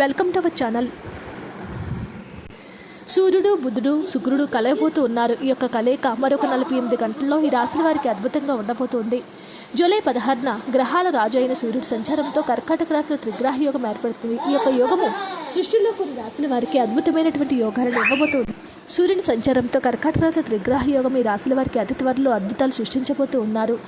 Welcome to our channel. సూర్యుడు బుధుడు శుక్రుడు కలయబోతూ ఉన్నారు. ఈ యొక్క కలయిక మరొక నలభై ఎనిమిది గంటల్లో ఈ రాశుల వారికి అద్భుతంగా ఉండబోతోంది. జూలై పదహారున గ్రహాల రాజు అయిన సూర్యుడు సంచారంతో కర్కాటక రాశిలో త్రిగ్రాహ యోగం ఏర్పడుతుంది. ఈ యొక్క యోగము సృష్టిలో కొన్ని రాశుల వారికి అద్భుతమైనటువంటి యోగాలను ఇవ్వబోతోంది. సూర్యుని సంచారంతో కర్కాటక రాశి యోగం ఈ రాశుల వారికి అతి త్వరలో అద్భుతాలు సృష్టించబోతూ ఉన్నారు.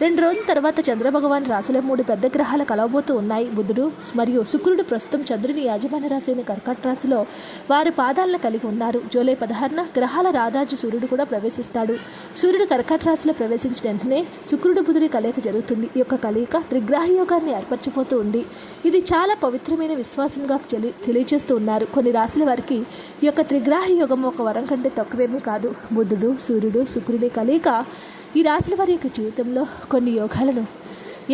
రెండు రోజుల తర్వాత చంద్రభగవాన్ రాశిలో మూడు పెద్ద గ్రహాలు కలవబోతూ ఉన్నాయి. బుధుడు మరియు శుక్రుడు ప్రస్తుతం చంద్రుని యాజమాన్య రాశి అయిన కర్కాట రాశిలో వారి పాదాలను కలిగి ఉన్నారు. జూలై పదహారున గ్రహాల రారాజు సూర్యుడు కూడా ప్రవేశిస్తాడు. సూర్యుడు కర్కాట రాశిలో ప్రవేశించిన వెంటనే శుక్రుడు బుధుడి కలయిక జరుగుతుంది. ఈ యొక్క కలయిక త్రిగ్రాహ యోగాన్ని ఏర్పరచబోతూ ఉంది. ఇది చాలా పవిత్రమైన విశ్వాసంగా తెలి తెలియజేస్తూ ఉన్నారు. కొన్ని రాశుల వారికి ఈ యొక్క త్రిగ్రహ యోగం ఒక వరం కంటే తక్కువేమీ కాదు. బుద్ధుడు సూర్యుడు శుక్రుడి కలయిక ఈ రాశుల వారి యొక్క జీవితంలో కొన్ని యోగాలను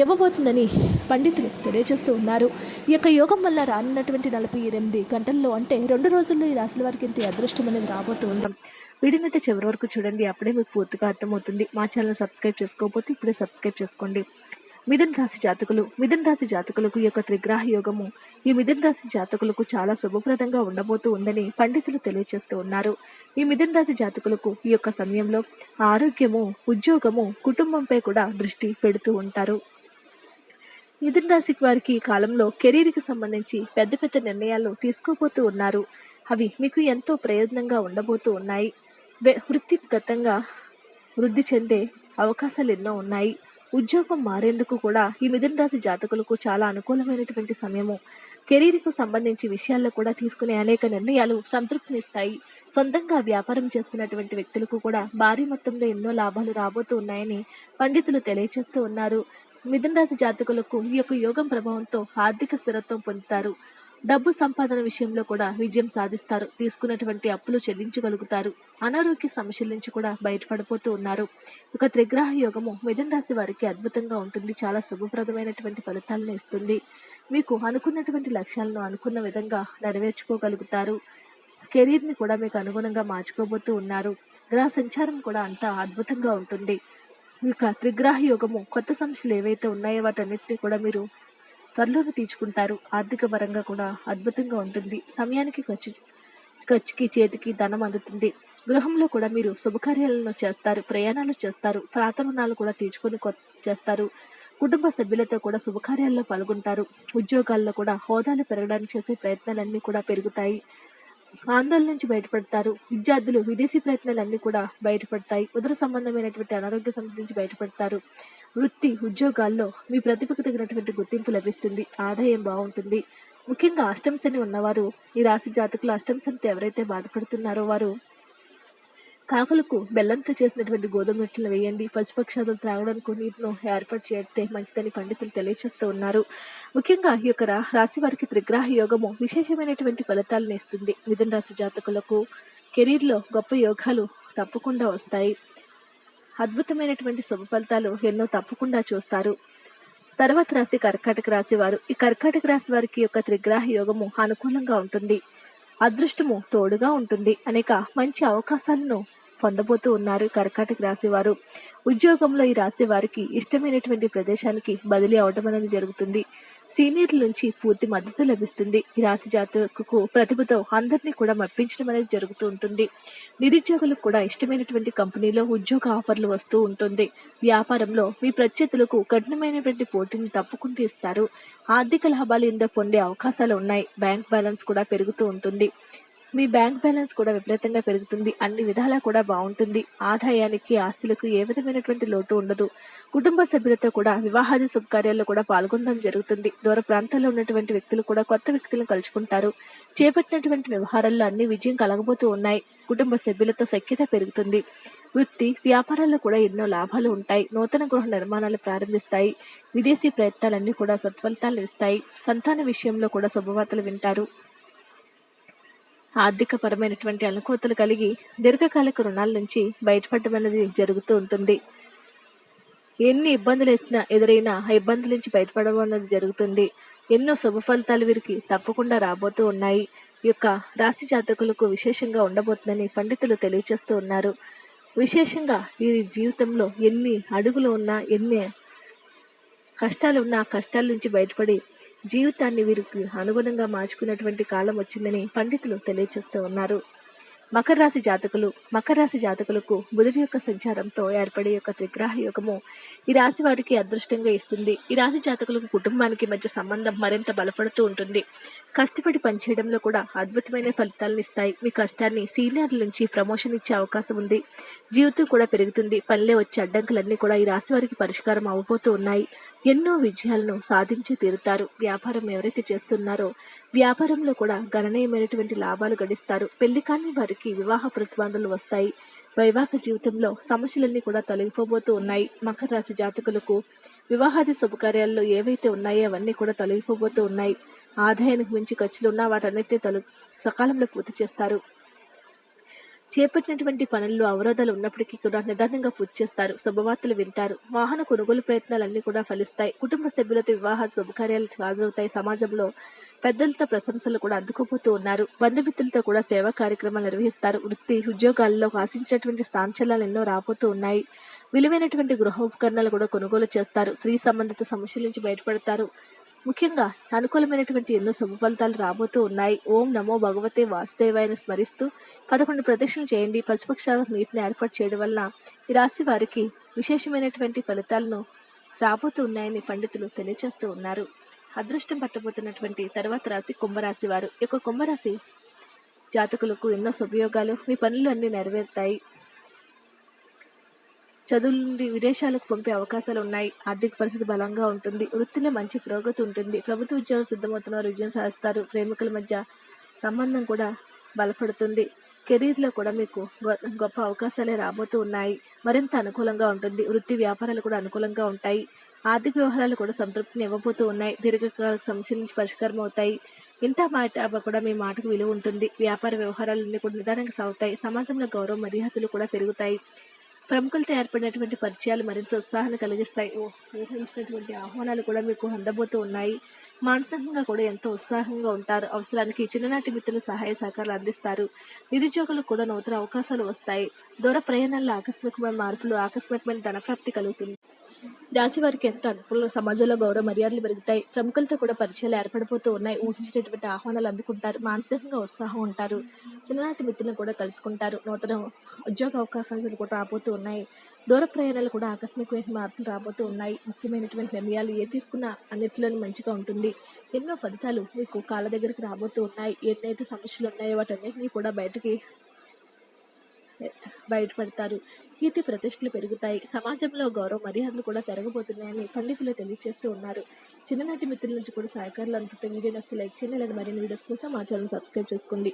ఇవ్వబోతుందని పండితులు తెలియజేస్తూ ఉన్నారు. ఈ యొక్క యోగం వల్ల రానున్నటువంటి నలభై ఎనిమిది గంటల్లో అంటే రెండు రోజుల్లో ఈ రాశుల వారికి ఇంత అదృష్టం అనేది రాబోతుంది వీడియోనైతే చివరి వరకు చూడండి. అప్పుడే మీకు పూర్తిగా అర్థమవుతుంది. మా ఛానల్ సబ్స్క్రైబ్ చేసుకోకపోతే ఇప్పుడే సబ్స్క్రైబ్ చేసుకోండి. మిథున్ రాశి జాతకులు మిథున్ రాశి జాతకులకు యొక్క త్రిగ్రాహ యోగము ఈ మిథున్ రాశి జాతకులకు చాలా శుభప్రదంగా ఉండబోతూ ఉందని పండితులు తెలియజేస్తూ ఉన్నారు. ఈ మిథున్ రాశి జాతకులకు ఈ యొక్క సమయంలో ఆరోగ్యము ఉద్యోగము కుటుంబంపై కూడా దృష్టి పెడుతూ ఉంటారు. మిథున్ రాశి వారికి ఈ కాలంలో కెరీర్కి సంబంధించి పెద్ద పెద్ద నిర్ణయాలు తీసుకోబోతూ ఉన్నారు. అవి మీకు ఎంతో ప్రయోజనంగా ఉండబోతూ ఉన్నాయి. వృత్తిగతంగా వృద్ధి చెందే అవకాశాలు ఎన్నో ఉన్నాయి. ఉద్యోగం మారేందుకు కూడా ఈ మిథున రాశి జాతకులకు చాలా అనుకూలమైనటువంటి సమయము. కెరీర్కు సంబంధించి విషయాల్లో కూడా తీసుకునే అనేక నిర్ణయాలు సంతృప్తినిస్తాయి. సొంతంగా వ్యాపారం చేస్తున్నటువంటి వ్యక్తులకు కూడా భారీ మొత్తంలో ఎన్నో లాభాలు రాబోతూ ఉన్నాయని పండితులు తెలియజేస్తూ ఉన్నారు. మిథున రాశి జాతకులకు ఈ యొక్క యోగం ప్రభావంతో ఆర్థిక స్థిరత్వం పొందుతారు. డబ్బు సంపాదన విషయంలో కూడా విజయం సాధిస్తారు. తీసుకున్నటువంటి అప్పులు చెల్లించగలుగుతారు. అనారోగ్య సమస్యల నుంచి కూడా బయటపడిపోతూ ఉన్నారు. ఒక త్రిగ్రహ యోగము మిథున రాశి వారికి అద్భుతంగా ఉంటుంది. చాలా శుభప్రదమైనటువంటి ఫలితాలను ఇస్తుంది. మీకు అనుకున్నటువంటి లక్ష్యాలను అనుకున్న విధంగా నెరవేర్చుకోగలుగుతారు. కెరీర్ని కూడా మీకు అనుగుణంగా మార్చుకోబోతూ ఉన్నారు. గ్రహ సంచారం కూడా అంతా అద్భుతంగా ఉంటుంది. ఈ యొక్క త్రిగ్రాహ యోగము కొత్త సమస్యలు ఏవైతే ఉన్నాయో వాటన్నిటిని కూడా మీరు త్వరలోనే తీర్చుకుంటారు. ఆర్థిక పరంగా కూడా అద్భుతంగా ఉంటుంది. సమయానికి ఖర్చు ఖర్చుకి చేతికి ధనం అందుతుంది. గృహంలో కూడా మీరు శుభకార్యాలను చేస్తారు ప్రయాణాలు చేస్తారు ప్రార్థనలు కూడా తీర్చుకొని చేస్తారు. కుటుంబ సభ్యులతో కూడా శుభకార్యాల్లో పాల్గొంటారు. ఉద్యోగాల్లో కూడా హోదాలు పెరగడానికి చేసే ప్రయత్నాలన్నీ కూడా పెరుగుతాయి. ఆందోళన నుంచి బయటపడతారు. విద్యార్థులు విదేశీ ప్రయత్నాలన్నీ కూడా బయటపడతాయి. ఉదర సంబంధమైనటువంటి అనారోగ్య సమస్య నుంచి బయటపడతారు. వృత్తి ఉద్యోగాల్లో మీ ప్రతిభకు తగినటువంటి గుర్తింపు లభిస్తుంది ఆదాయం బాగుంటుంది. ముఖ్యంగా అష్టం శని ఉన్నవారు ఈ రాశి జాతకులు అష్టం శనితో ఎవరైతే బాధపడుతున్నారో వారు కాకులకు బెల్లంతో చేసినటువంటి గోధుమ రొట్టెలు వేయండి. పశుపక్షాదులు త్రాగడానికి నీటిను ఏర్పాటు చేస్తే మంచిదని పండితులు తెలియజేస్తూ ఉన్నారు. ముఖ్యంగా ఈ యొక్క రాశి వారికి త్రిగ్రహ యోగము విశేషమైనటువంటి ఫలితాలను ఇస్తుంది. మిథున రాశి జాతకులకు కెరీర్లో గొప్ప యోగాలు తప్పకుండా వస్తాయి. అద్భుతమైనటువంటి శుభ ఫలితాలు ఎన్నో తప్పకుండా చూస్తారు. తర్వాత రాశి కర్కాటక రాశి వారు. ఈ కర్కాటక రాశి వారికి యొక్క త్రిగ్రాహ యోగము అనుకూలంగా ఉంటుంది. అదృష్టము తోడుగా ఉంటుంది. అనేక మంచి అవకాశాలను పొందబోతూ ఉన్నారు కర్కాటక రాశి వారు. ఉద్యోగంలో ఈ రాశి వారికి ఇష్టమైనటువంటి ప్రదేశానికి బదిలీ అవడం అనేది జరుగుతుంది. సీనియర్ల నుంచి పూర్తి మద్దతు లభిస్తుంది. ఈ రాశి జాతకు ప్రతిభతో అందరినీ కూడా మప్పించడం అనేది జరుగుతూ ఉంటుంది. నిరుద్యోగులకు కూడా ఇష్టమైనటువంటి కంపెనీలో ఉద్యోగ ఆఫర్లు వస్తూ ఉంటుంది. వ్యాపారంలో మీ ప్రత్యర్థులకు కఠినమైనటువంటి పోటీని తప్పుకుంటూ ఇస్తారు. ఆర్థిక లాభాలు ఇందో పొందే అవకాశాలు ఉన్నాయి. బ్యాంక్ బ్యాలెన్స్ కూడా పెరుగుతూ ఉంటుంది. మీ బ్యాంక్ బ్యాలెన్స్ కూడా విపరీతంగా పెరుగుతుంది. అన్ని విధాలా కూడా బాగుంటుంది. ఆదాయానికి ఆస్తులకు ఏ విధమైనటువంటి లోటు ఉండదు. కుటుంబ సభ్యులతో కూడా వివాహాది శుభకార్యాల్లో కూడా పాల్గొనడం జరుగుతుంది. దూర ప్రాంతాల్లో ఉన్నటువంటి వ్యక్తులు కూడా కొత్త వ్యక్తులను కలుసుకుంటారు చేపట్టినటువంటి వ్యవహారాల్లో అన్ని విజయం కలగబోతూ ఉన్నాయి. కుటుంబ సభ్యులతో సఖ్యత పెరుగుతుంది. వృత్తి వ్యాపారాల్లో కూడా ఎన్నో లాభాలు ఉంటాయి. నూతన గృహ నిర్మాణాలు ప్రారంభిస్తాయి. విదేశీ ప్రయత్నాలన్నీ కూడా సత్ఫలితాలు ఇస్తాయి. సంతాన విషయంలో కూడా శుభవార్తలు వింటారు. ఆర్థికపరమైనటువంటి అనుకూతలు అనుకూలతలు కలిగి దీర్ఘకాలిక రుణాల నుంచి బయటపడడం అనేది జరుగుతూ ఉంటుంది. ఎన్ని ఇబ్బందులు వచ్చినా ఎదురైనా ఆ ఇబ్బందుల నుంచి బయటపడడం అనేది జరుగుతుంది. ఎన్నో శుభ ఫలితాలు వీరికి తప్పకుండా రాబోతూ ఉన్నాయి. ఈ యొక్క రాశి జాతకులకు విశేషంగా ఉండబోతుందని పండితులు తెలియజేస్తూ ఉన్నారు. విశేషంగా ఈ జీవితంలో ఎన్ని అడుగులు ఉన్నా ఎన్ని కష్టాలు ఉన్నా కష్టాల నుంచి బయటపడి జీవితాన్ని వీరికి అనుగుణంగా మార్చుకున్నటువంటి కాలం వచ్చిందని పండితులు తెలియజేస్తూ ఉన్నారు. మకర రాశి జాతకులు మకర రాశి జాతకులకు బుధుడి యొక్క సంచారంతో ఏర్పడే యొక్క త్రిగ్రహ యోగము ఈ రాశి వారికి అదృష్టంగా ఇస్తుంది. ఈ రాశి జాతకులకు కుటుంబానికి మధ్య సంబంధం మరింత బలపడుతూ ఉంటుంది. కష్టపడి పనిచేయడంలో కూడా అద్భుతమైన ఫలితాలను ఇస్తాయి. మీ కష్టాన్ని సీనియర్ల నుంచి ప్రమోషన్ ఇచ్చే అవకాశం ఉంది. జీవితం కూడా పెరుగుతుంది. పనిలో వచ్చే అడ్డంకులన్నీ కూడా ఈ రాశి వారికి పరిష్కారం అవ్వబోతూ ఉన్నాయి. ఎన్నో విజయాలను సాధించి తీరుతారు. వ్యాపారం ఎవరైతే చేస్తున్నారో వ్యాపారంలో కూడా గణనీయమైనటువంటి లాభాలు గడిస్తారు. పెళ్ళి కాని వారికి వివాహ ప్రతిబంధనలు వస్తాయి. వైవాహిక జీవితంలో సమస్యలన్నీ కూడా తొలగిపోబోతూ ఉన్నాయి. మకర రాశి జాతకులకు వివాహాది శుభకార్యాల్లో ఏవైతే ఉన్నాయో అవన్నీ కూడా తొలగిపోబోతూ ఉన్నాయి. ఆదాయానికి మించి ఖర్చులు ఉన్న వాటన్నిటిని తొలగి సకాలంలో పూర్తి చేస్తారు. చేపట్టినటువంటి పనుల్లో అవరోధాలు ఉన్నప్పటికీ కూడా నిదానంగా పూర్తి చేస్తారు. శుభవార్తలు వింటారు. వాహన కొనుగోలు ప్రయత్నాలన్నీ కూడా ఫలిస్తాయి. కుటుంబ సభ్యులతో వివాహ శుభకార్యాలు హాజరవుతాయి సమాజంలో పెద్దలతో ప్రశంసలు కూడా అందుకోబోతూ ఉన్నారు. బంధుమిత్రులతో కూడా సేవా కార్యక్రమాలు నిర్వహిస్తారు. వృత్తి ఉద్యోగాల్లో ఆశించినటువంటి స్థానచలాలు ఎన్నో రాబోతూ ఉన్నాయి. విలువైనటువంటి గృహ ఉపకరణాలు కూడా కొనుగోలు చేస్తారు. స్త్రీ సంబంధిత సమస్యల నుంచి బయటపడతారు. ముఖ్యంగా అనుకూలమైనటువంటి ఎన్నో శుభ ఫలితాలు రాబోతూ ఉన్నాయి. ఓం నమో భగవతే వాసుదేవాయని స్మరిస్తూ పదకొండు ప్రదక్షిణలు చేయండి. పశుపక్షాల నీటిని ఏర్పాటు చేయడం వల్ల ఈ రాశి వారికి విశేషమైనటువంటి ఫలితాలను రాబోతూ ఉన్నాయని పండితులు తెలియజేస్తూ ఉన్నారు. అదృష్టం పట్టబోతున్నటువంటి తర్వాత రాశి కుంభరాశి వారు. ఈ యొక్క కుంభరాశి జాతకులకు ఎన్నో శుభయోగాలు మీ పనులు అన్నీ నెరవేరుతాయి. చదువుల నుండి విదేశాలకు పంపే అవకాశాలు ఉన్నాయి. ఆర్థిక పరిస్థితి బలంగా ఉంటుంది. వృత్తిలో మంచి పురోగతి ఉంటుంది. ప్రభుత్వ ఉద్యోగులు సిద్ధమవుతున్నారు. విజయం సాధిస్తారు. ప్రేమికుల మధ్య సంబంధం కూడా బలపడుతుంది. కెరీర్లో కూడా మీకు గొ- గొప్ప అవకాశాలే రాబోతూ ఉన్నాయి. మరింత అనుకూలంగా ఉంటుంది. వృత్తి వ్యాపారాలు కూడా అనుకూలంగా ఉంటాయి. ఆర్థిక వ్యవహారాలు కూడా సంతృప్తిని ఇవ్వబోతూ ఉన్నాయి. దీర్ఘకాల సమస్యల నుంచి పరిష్కారం అవుతాయి. ఇంత మాట కూడా మీ మాటకు విలువ ఉంటుంది. వ్యాపార వ్యవహారాలన్నీ కూడా నిదానంగా సాగుతాయి. సమాజంలో గౌరవ మర్యాదలు కూడా పెరుగుతాయి. ప్రముఖులతో ఏర్పడినటువంటి పరిచయాలు మరింత ఉత్సాహాన్ని కలిగిస్తాయి. ఊహించినటువంటి ఆహ్వానాలు కూడా మీకు అందబోతూ ఉన్నాయి. మానసికంగా కూడా ఎంతో ఉత్సాహంగా ఉంటారు. అవసరానికి చిన్ననాటి మిత్రులు సహాయ సహకారాలు అందిస్తారు. నిరుద్యోగులకు కూడా నూతన అవకాశాలు వస్తాయి. దూర ప్రయాణాల్లో ఆకస్మికమైన మార్పులు ఆకస్మికమైన ధనప్రాప్తి కలుగుతుంది. రాశి వారికి ఎంతో అనుకూల సమాజంలో గౌరవ మర్యాదలు పెరుగుతాయి. ప్రముఖులతో కూడా పరిచయాలు ఏర్పడిపోతూ ఉన్నాయి. ఊహించినటువంటి ఆహ్వానాలు అందుకుంటారు. మానసికంగా ఉత్సాహం ఉంటారు. చిన్ననాటి మిత్రులను కూడా కలుసుకుంటారు. నూతన ఉద్యోగ అవకాశాలు కూడా రాబోతూ ఉన్నాయి. దూర ప్రయాణాలు కూడా ఆకస్మికమైన మార్పులు రాబోతూ ఉన్నాయి. ముఖ్యమైనటువంటి నిర్ణయాలు ఏ తీసుకున్నా అన్నిటిలోనూ మంచిగా ఉంటుంది. ఎన్నో ఫలితాలు మీకు కాళ్ళ దగ్గరికి రాబోతూ ఉన్నాయి. ఎన్నైతే సమస్యలు ఉన్నాయో వాటన్నిటినీ కూడా బయటకి బయటపడతారు. కీర్తి ప్రతిష్టలు పెరుగుతాయి. సమాజంలో గౌరవ మర్యాదలు కూడా పెరగబోతున్నాయని పండితులు తెలియజేస్తూ ఉన్నారు. చిన్ననాటి మిత్రుల నుంచి కూడా సహకారాలు అందుతుంటే వీడియో నస్తే లైక్ చేయండి. లేదా మరిన్ని వీడియోస్ కోసం మా ఛానల్ సబ్స్క్రైబ్ చేసుకోండి.